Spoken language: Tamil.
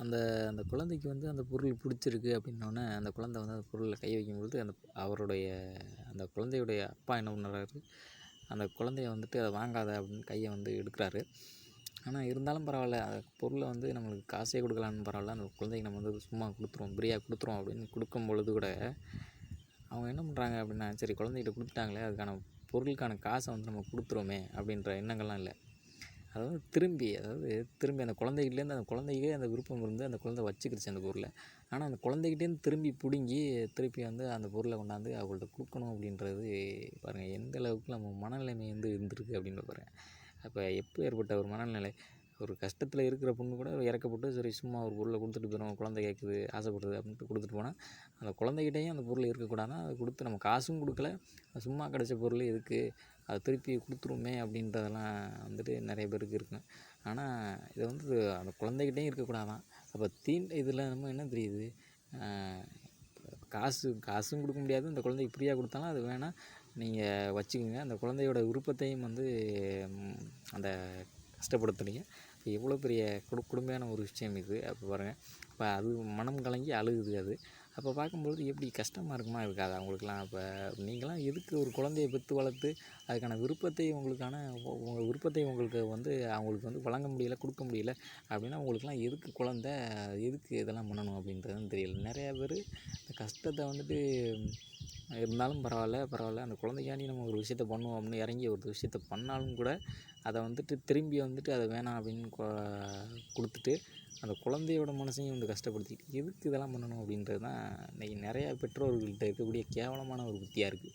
அந்த அந்த குழந்தைக்கு வந்து அந்த பொருள் பிடிச்சிருக்கு அப்படின்னோடனே அந்த குழந்தை வந்து அந்த பொருளில் கை வைக்கும்பொழுது அந்த அவருடைய அந்த குழந்தையுடைய அப்பா என்ன பண்ணுறாரு அந்த குழந்தைய வந்துட்டு அதை வாங்காத அப்படின்னு கையை வந்து எடுக்கிறாரு. ஆனால் இருந்தாலும் பரவாயில்ல அந்த பொருளை வந்து நம்மளுக்கு காசே கொடுக்கலான்னு பரவாயில்ல அந்த குழந்தைக்கு நம்ம வந்து சும்மா கொடுத்துருவோம் ஃப்ரீயாக கொடுத்துருவோம் அப்படின்னு கொடுக்கும் பொழுது கூட அவங்க என்ன பண்ணுறாங்க அப்படின்னா சரி குழந்தைகிட்ட கொடுத்துட்டாங்களே அதுக்கான பொருளுக்கான காசை வந்து நம்ம கொடுத்துருவோமே அப்படின்ற எண்ணங்கள்லாம் இல்லை. அதாவது திரும்பி அதாவது திரும்பி அந்த குழந்தைகிட்டேருந்து அந்த குழந்தைக்கே அந்த விருப்பம் இருந்து அந்த குழந்தை வச்சுக்கிடுச்சு அந்த பொருளை. ஆனால் அந்த குழந்தைகிட்டேருந்து திரும்பி பிடுங்கி திருப்பி வந்து அந்த பொருளை கொண்டாந்து அவங்கள்ட்ட கொடுக்கணும் அப்படின்றது பாருங்கள் எந்த அளவுக்கு நம்ம மனநிலைமை வந்து இருந்திருக்கு அப்படின்னு பாருங்கள் அப்போ எப்போ ஏற்பட்ட ஒரு மனநிலை? ஒரு கஷ்டத்தில் இருக்கிற பொண்ணு கூட இறக்கப்பட்டு சரி சும்மா ஒரு பொருளை கொடுத்துட்டு போயிடும் குழந்தை கேட்குது ஆசைப்படுது அப்படின்ட்டு கொடுத்துட்டு போனால் அந்த குழந்தைகிட்டேயும் அந்த பொருள் இருக்கக்கூடாதுன்னா அதை கொடுத்து நம்ம காசும் கொடுக்கல சும்மா கிடச்ச பொருள் எதுக்கு? அதை திருப்பி கொடுத்துருவோமே அப்படின்றதெல்லாம் வந்துட்டு நிறைய பேருக்கு இருக்கும். ஆனால் இதை வந்து அந்த குழந்தைகிட்டேயும் இருக்கக்கூடாதான். அப்போ தீன் இதில் நம்ம என்ன தெரியுது? காசு காசும் கொடுக்க முடியாது. அந்த குழந்தைக்கு ஃப்ரீயாக கொடுத்தாலும் அது வேணால் நீங்கள் வச்சுக்கோங்க. அந்த குழந்தையோட விருப்பத்தையும் வந்து அந்த கஷ்டப்படுத்துறீங்க. எவ்வளோ பெரிய கொடு கொடுமையான ஒரு விஷயம் இது. அப்போ பாருங்கள் இப்போ அது மனம் கலங்கி அழுகுது அது. அப்போ பார்க்கும்பொழுது எப்படி கஷ்டமாக இருக்குமா? இருக்காது அவங்களுக்குலாம் அப்போ நீங்களாம் எதுக்கு ஒரு குழந்தைய பெற்று வளர்த்து அதுக்கான விருப்பத்தை உங்களுக்கான உங்கள் விருப்பத்தை உங்களுக்கு வந்து அவங்களுக்கு வந்து வழங்க முடியல கொடுக்க முடியல அப்படின்னா உங்களுக்குலாம் எதுக்கு குழந்த? எதுக்கு இதெல்லாம் பண்ணணும் அப்படின்றதுன்னு தெரியல. நிறையா பேர் இந்த கஷ்டத்தை வந்துட்டு இருந்தாலும் பரவாயில்ல பரவாயில்ல. அந்த குழந்தைக்காண்டி நம்ம ஒரு விஷயத்த பண்ணுவோம் அப்படின்னு இறங்கி ஒரு விஷயத்த பண்ணாலும் கூட அதை வந்துட்டு திரும்பி வந்துட்டு அதை வேணாம் அப்படின்னு கொடுத்துட்டு அந்த குழந்தையோட மனசையும் வந்து கஷ்டப்படுத்திட்டு எதுக்கு இதெல்லாம் பண்ணணும் அப்படின்றது தான் இன்றைக்கி நிறையா பெற்றோர்கள்ட்ட இருக்கக்கூடிய கேவலமான ஒரு புத்தியாக இருக்குது